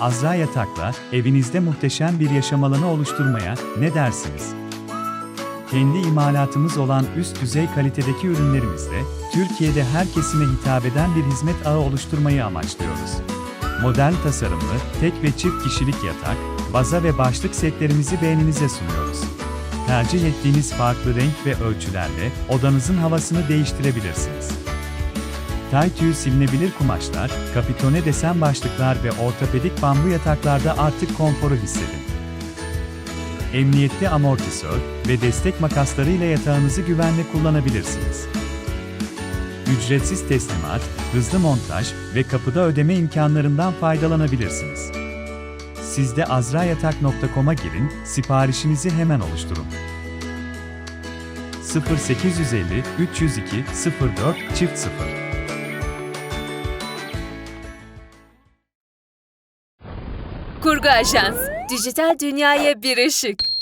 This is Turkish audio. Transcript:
Azra Yatak'la evinizde muhteşem bir yaşam alanı oluşturmaya ne dersiniz? Kendi imalatımız olan üst düzey kalitedeki ürünlerimizle Türkiye'de her kesime hitap eden bir hizmet ağı oluşturmayı amaçlıyoruz. Modern tasarımlı, tek ve çift kişilik yatak, baza ve başlık setlerimizi beğeninize sunuyoruz. Tercih ettiğiniz farklı renk ve ölçülerle odanızın havasını değiştirebilirsiniz. Tay tüyü silinebilir kumaşlar, kapitone desen başlıklar ve ortopedik bambu yataklarda artık konforu hissedin. Emniyetli amortisör ve destek makaslarıyla yatağınızı güvenle kullanabilirsiniz. Ücretsiz teslimat, hızlı montaj ve kapıda ödeme imkanlarından faydalanabilirsiniz. Siz de azrayatak.com'a girin, siparişinizi hemen oluşturun. 0850 302 04 çift 0 Kurgu Ajans. Dijital dünyaya bir ışık.